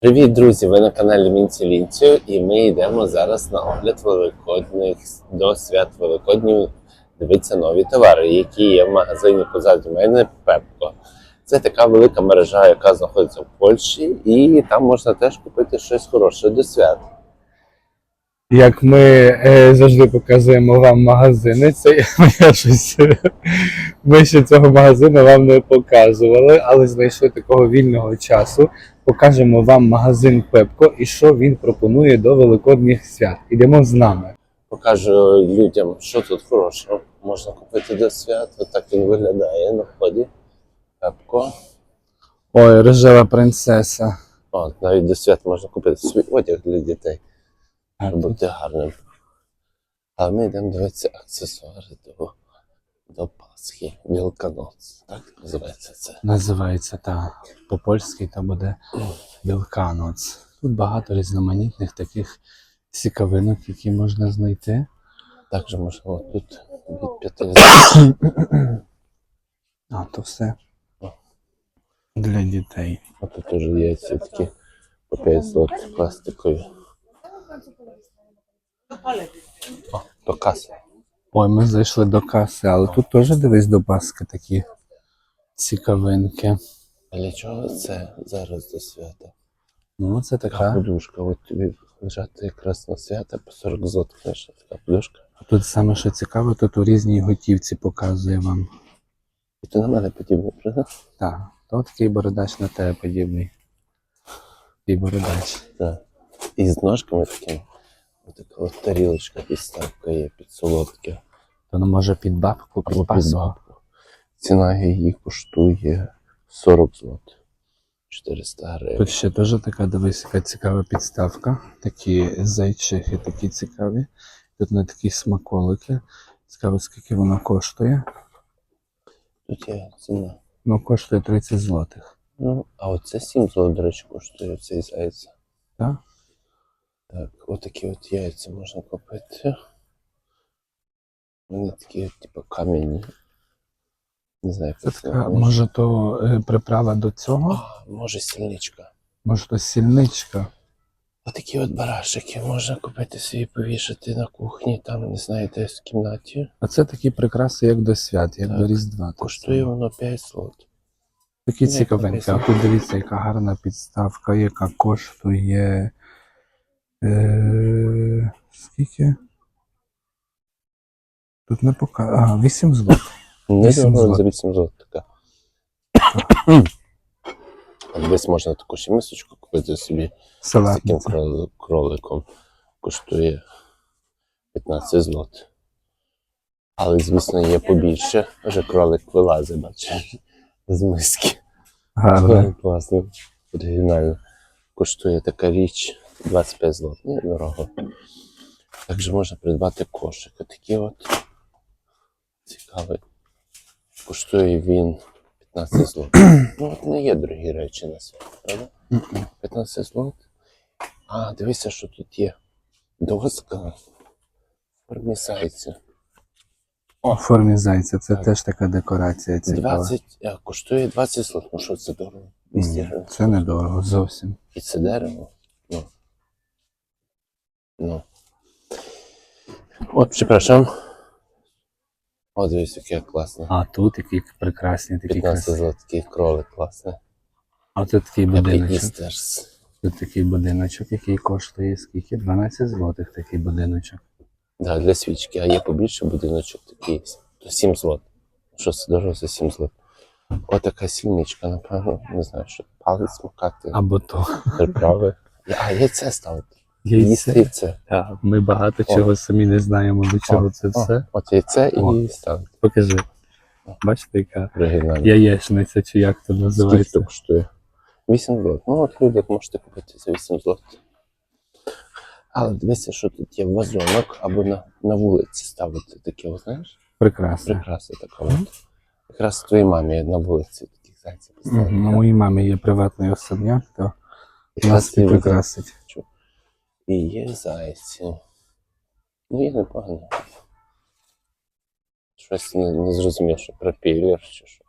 Привіт, друзі! Ви на каналі Мінці Лінцю, і ми йдемо зараз на огляд великодних до свят Великоднів. Дивіться нові товари, які є в магазині позаду мене Пепко. Це така велика мережа, яка знаходиться в Польщі, і там можна теж купити щось хороше до свят. Як ми е, завжди показуємо вам магазини, це я щось. Ми ще цього магазину вам не показували, але знайшли такого вільного часу. Покажемо вам магазин Пепко і що він пропонує до великодніх свят. Ідемо з нами. Покажу людям, що тут хорошого можна купити до свят. Отак він виглядає на вході. Пепко. Ой, рожева принцеса. О, навіть до свят можна купити свій одяг для дітей. А бути гарним. А ми йдемо дивитися аксесуари до, до Пасхи. Вілканоц. Так називається це. називається та по-польськи, то буде Вілканоц. Тут багато різноманітних таких цікавинок, які можна знайти. Також можна тут від 50 А, то все для дітей. А тут теж є ці такі по 5 злотих пластикові. О, до каси. Ой, ми зайшли до каси, але тут теж дивись до Паски такі цікавинки. А для чого це зараз до свята? Ну, це Така подушка. От тобі лежати якраз на свята по 40 злотих. Знаєш, така подушка. Тут саме що цікаво, тут у різній готівці показує вам. І ти на мене подібний, правда? Так, то такий бородач на тебе подібний. Такий бородач. Так. І з ножками такими. Така от тарілочка підставка є під солодке. То ну, може під бабку, під під бабку. Ціна її коштує 40 злот. 400 гривень. Тут ще теж така, дивись, яка цікава підставка. Такі зайчихи такі цікаві. Тут на такі смаколики. Цікаво, скільки воно коштує. Тут є ціна. Ну, коштує 30 злотих. Ну, а оце 7 злот, до речі, коштує цей зайця. Так? Так, отакі от яйця можна купити. Вони такі, типу, кам'яні. Не знаю, як це така, може, то е, приправа до цього? А, може сільничка. Може, то сільничка. Отакі от барашики можна купити собі повішати на кухні, там, не знаю, десь в кімнаті. А це такі прикраси, як до свят, як Так. до Різдва. так Коштує само. воно 5 злот. Такі як цікавинки. А написано. тут дивіться, яка гарна підставка, яка коштує. Е, скільки? Тут не показує. Ага, 8 злот. Не Вісім злот. за 8 злот така. Десь можна таку ще мисочку купити собі з таким кроликом. Коштує 15 злот. Але, звісно, є побільше. Вже кролик вилазить, бачиш, з миски. Гарна. Класно, оригінально. Коштує така річ 25 злот. Ні, дорого. Також можна придбати кошик. Такий от цікавий. Коштує він 15 злот. Ну, от не є дорогі речі на світ, правда? 15 злот. А, дивися, що тут є. Доска формі зайця. У формі зайця. Це Так. теж така декорація цікава. 20, коштує 20 злот. Ну що це дорого? 200 Ні, гривень. Це недорого зовсім. І це дерево. Ну. От, прzepraszam. О, дивись, яке класне. А тут які прекрасні такі 15 красиві. злотий кролик класний. А тут такий будиночок. Тут такий будиночок, який коштує скільки? 12 злотих такий будиночок. Да, для свічки, а є побільше будиночок такий. То 7 злот. Що це дорого за 7 злот? О, така сільничка, напевно, не знаю, що палець макати, Або то приправи. А, яйце ставити. Яйце. Яйце. Так, Ми багато О. чого самі не знаємо, до чого О, це о, все. От яйце О. і ставити. Покажи. Бачите, яка яєчниця, чи як це називається? це коштує? 8 злот. Ну, от люди можете купити за 8 злот. Але дивися, що тут є вазонок або на, на вулиці ставити таке, знаєш? Прекрасно. Прикраса така. От. Якраз твоїй мамі на вулиці таких зайців поставили. Мгм. У моїй мамі є приватний особняк, то нас і прикрасить. І є зайці. Ну, є непогано. Щось не, не зрозумів, що пропілер чи що.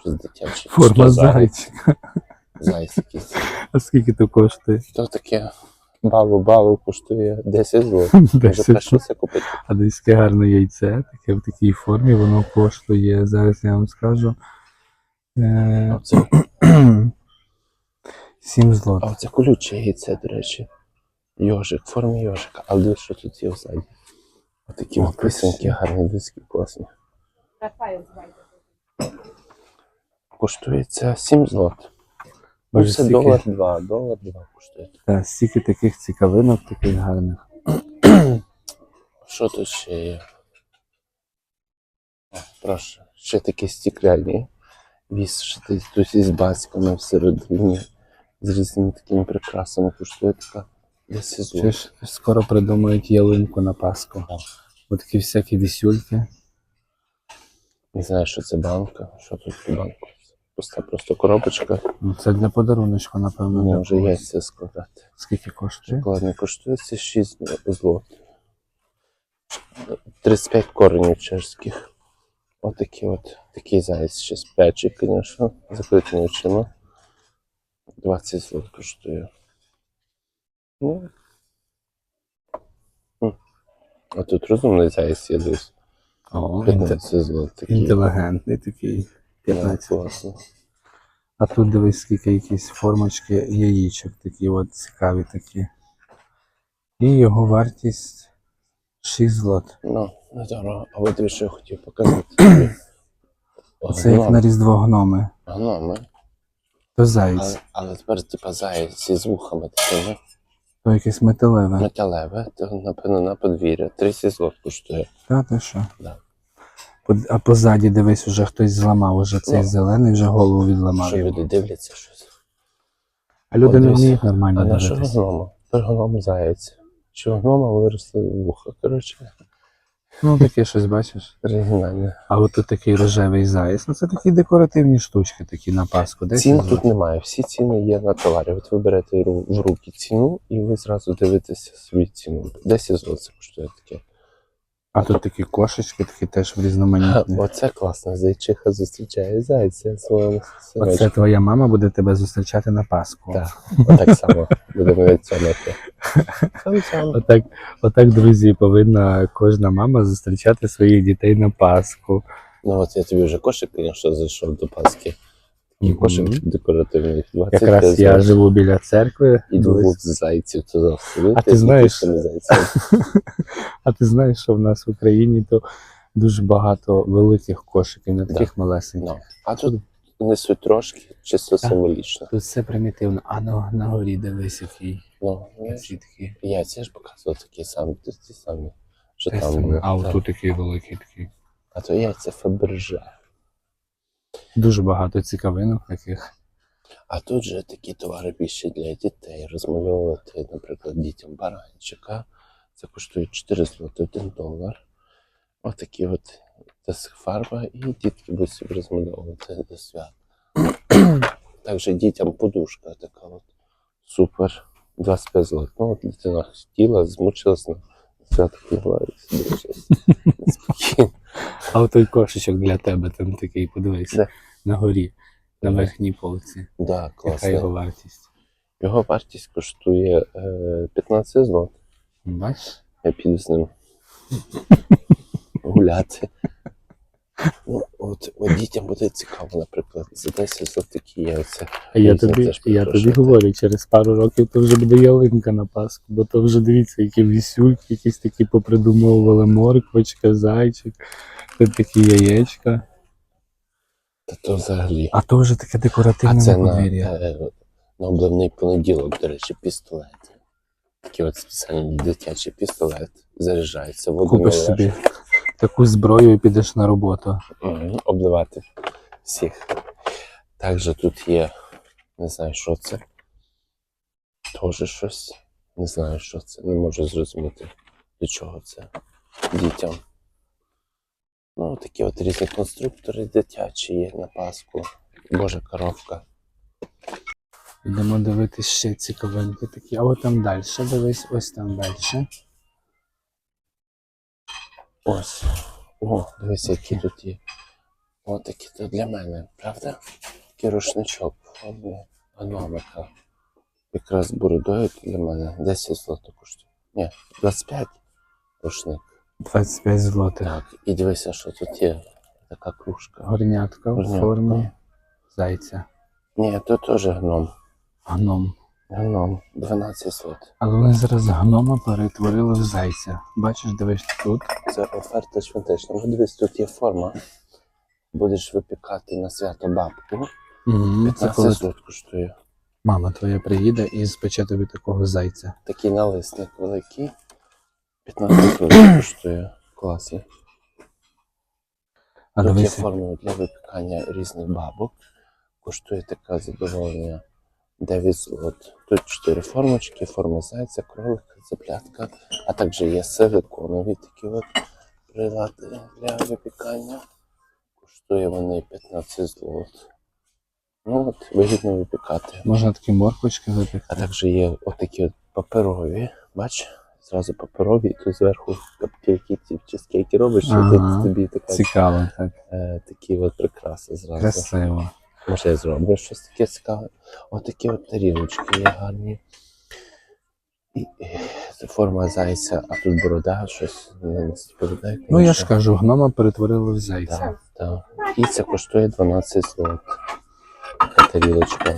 Щось дитяче. Форма зайчика. Зайць якийсь. А скільки то коштує? То таке балу-балу коштує 10 злотих. Може 10. краще купити. А десь таке гарне яйце, таке в такій формі, воно коштує, зараз я вам скажу. Е, Оце, 7 а злотих. оце колюче яйце, до речі. Йожик, в формі йожика. А дивись, що тут є взаді. Отакі О, от писанки гарні, диски класні. Рафаель звайте. Коштує це 7 злот. Ну, Боже, це стільки- долар 2, долар 2 коштує. Та, стільки таких цікавинок, таких гарних. Що тут ще є? О, прошу. Ще такі стекляні. Вісшити тут із басками всередині. З різними такими прикрасами коштує така 10 Ще злот. ж скоро придумають ялинку на Пасху. Ось такі всякі вісюльки. Не знаю, що це банка. Що тут в банку? Пуста просто коробочка. Ну, це для подаруночку, напевно. для Може когось. яйця складати. Скільки коштує? Шоколадне коштує це 6 злот. 35 коренів чешських. Отакі от. Такий заяць ще спячий, звісно, закритими очима. 20 злот коштує. Ну. А тут розумний заяць є десь. О, 15 злот такий. інтелігентний такий. 15. класно. А тут дивись, скільки якісь формочки яєчок такі от цікаві такі. І його вартість 6 злот. Ну, не дорого. А от ви що я хотів показати. тобі. Це як на Гном. Різдво гноми. Гноми. То заєць, Але, але тепер типа заяць з вухами такими. То якесь металеве. Металеве, то напевно на подвір'я. 30 злот коштує. Та ти що? Да. А позаді дивись, уже хтось зламав, уже цей Ну. зелений вже голову відламав. Що йому. люди дивляться щось. А люди не вміють нормально А нашого гнома? Тепер гном заяць. Що гнома виросли вуха. Коротше, Ну таке щось бачиш. оригінальне. А от тут такий рожевий заєць. Ну це такі декоративні штучки, такі на Пасху. Десь Цін тут немає. Всі ціни є на товарі. От ви берете в руки ціну і ви зразу дивитеся свою ціну. 10 злот коштує таке. А тут такі кошечки, такі теж в різноманітні. Оце класно. Зайчиха зустрічає зайця своєму Оце твоя мама буде тебе зустрічати на Пасху. Так, отак само будемо. Сам-сам. Отак, отак, друзі, повинна кожна мама зустрічати своїх дітей на Пасху. Ну от я тобі вже кошик, звісно, зайшов до Пасхи. І кошик декоративний. 25 Якраз я живу біля церкви. І двох зайців туди всадити, А ти знаєш-. А ти знаєш, що в нас в Україні то дуже багато великих кошиків, не Да. таких малесеньких. Ну, А тут несуть трошки, чисто символічно. Тут все примітивно. А на, на горі дивись, який. Ну, такі. я це ж показував такі самі, ті самі, що там А отут такий великий такий. А то яйця Фаберже. Дуже багато цікавинок таких. А тут же такі товари більше для дітей. Розмальовувати, наприклад, дітям баранчика. Це коштує 4 злоти 1 долар. Отакі от це фарба, і дітки будуть собі розмальовувати до свят. Також дітям подушка така от. Супер. 25 злот. Ну, от дитина хотіла, змучилась пігла щось спокійно. А той кошечок для тебе там такий, подивися, на горі, на верхній полці. Да, Яка його вартість? Його вартість коштує е, 15 злот. Бачиш? Я піду з ним гуляти. Ну, от, от дітям буде цікаво, наприклад, за 10 злот такі яйця. А я тобі, я тобі говорю, через пару років то вже буде ялинка на Пасху, бо то вже дивіться, які вісюльки, якісь такі попридумовували морквочка, зайчик, тут такі яєчка. Та то взагалі. А то вже таке А декоративне це на на, е, на обливний понеділок, до речі, пістолет. Такий от спеціальний дитячий пістолет. Заряджається, воду Купиш собі таку зброю і підеш на роботу. Мгм, обливати всіх. Також тут є, не знаю, що це. Тоже щось. Не знаю, що це. Не можу зрозуміти, до чого це дітям. Ну, такі от різні конструктори дитячі є на Пасху. Божа коровка. Йдемо дивитись ще цікавинки такі. А от там далі, дивись, ось там далі. Ось. О, дивись, які тут є. О, такі то для мене, правда? Такий рушничок. О, Ономика. Якраз з бородою для мене 10 злотих коштує. Ні, 25 рушник. 25 злотих. Так, і дивися, що тут є така кружка. Горнятка в Горнятка. формі зайця. Ні, тут теж гном. Гном. Гном, 12 злотих. Але вони зараз гнома перетворили в зайця. Бачиш, дивись тут. Це оферта швентична. Ну, дивись, тут є форма. Будеш випікати на свято бабку. Це 15 коли коштує. мама твоя приїде і спече тобі такого зайця. Такий налисник великий. 15 злотих коштує. Класний. Тут є форми для випікання різних бабок. Коштує таке задоволення 9 злот. Тут 4 формочки, форма зайця, кролика, цеплятка, а також є силиконові такі от прилади для випікання. Коштує вони 15 злот. Ну от, вигідно випікати. можна такі морквочки А також є отакі от паперові. Бач, зразу паперові, і тут зверху капкейки, ці чизкейки робиш, і тут тобі така, Цікаво, так. е, такі от прикраси зразу. Красиво. Може, я зроблю щось таке цікаве. Отакі от тарілочки є гарні. І, і, це форма зайця, а тут борода, щось не споглядає. Ну я ж кажу, гнома перетворили в зайця. Так, так. І це коштує 12 злот. Така тарілочка.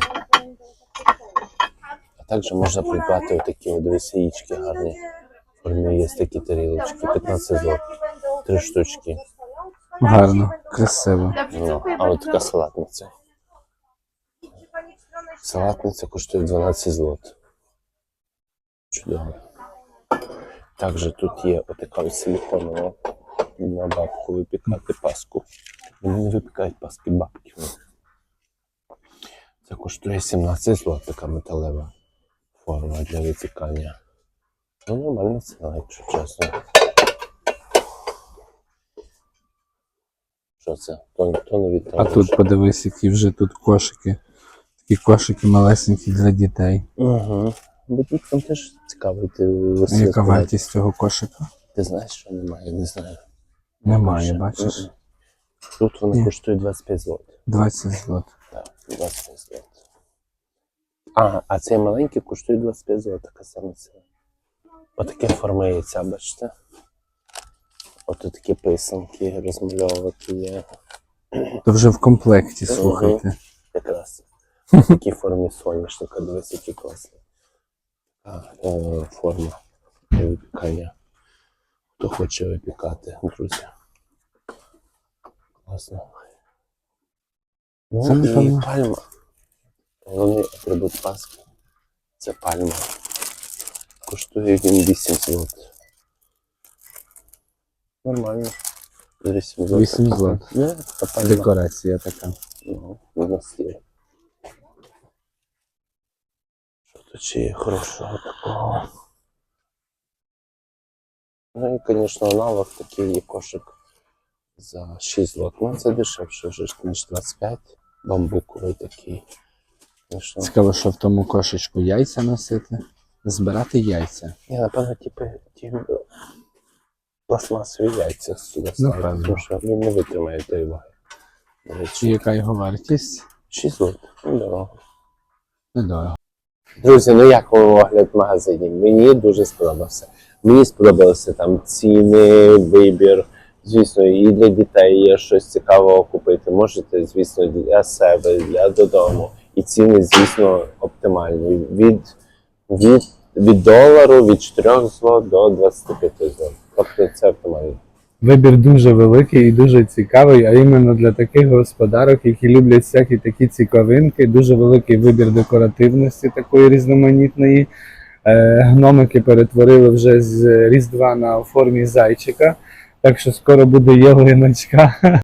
А також можна придбати отакі от яєчки гарні. В формі є такі тарілочки, 15 злот. Три штучки. Гарно, красиво. Ну, а от така салатниця. Салатниця коштує 12 злот. Чудово. Також тут є отака ось силіконова на бабку випікати паску. Вони не випікають паски бабки. Це коштує 17 злот, така металева форма для випікання. Ну, нормальна ціна, якщо чесно. Що це? То, то не А тут подивись, які вже тут кошики. Такі кошики малесенькі для дітей. Угу. Бо діткам теж цікаво йти А яка вартість цього кошика? Ти знаєш, що немає, не знаю. Немає, бачиш? Тут вони Ні. коштують 25 злот. 20 злот. Так, 25 злот. А, а цей маленький коштує 25 злот, така сама ціна. Отаке форма яйця, бачите? От такі писанки розмальовувати є. То вже в комплекті, слухайте. Якраз. В такій формі соняшника, дивись, які класні. Е, форма для випікання. Хто хоче випікати, друзі. Класно. Ну, Це, і пальма. Головний атрибут Пасхи. Це пальма. Коштує він 8 злот. Нормально. 8 злот. 8 така- злот. Ну. Декорація така. Ну, у нас є. Що тут ще є хорошого такого? Ну і, звісно, аналог такий є кошик за 6 злот. Ну, це дешевше вже, ж, ніж 25. Бамбуковий такий. Звісно. Цікаво, що в тому кошечку яйця носити. Збирати яйця. Ні, напевно, типи, ті пластмасові яйця сюди Напевно. тому що він не витримає тої ваги. І яка його вартість? 6 злот. Ну, дорого. Недорого. Друзі, ну як огляд магазинів? Мені дуже сподобався. Мені сподобалися там ціни, вибір. Звісно, і для дітей є щось цікавого купити. Можете, звісно, для себе, для додому. І ціни, звісно, оптимальні. Від, від, від долару, від 4 злот до 25 злот. Тобто це оптимально. Вибір дуже великий і дуже цікавий, а іменно для таких господарок, які люблять всякі такі цікавинки, дуже великий вибір декоративності такої різноманітної. Е, Гномики перетворили вже з Різдва на формі зайчика, так що скоро буде ялиночка.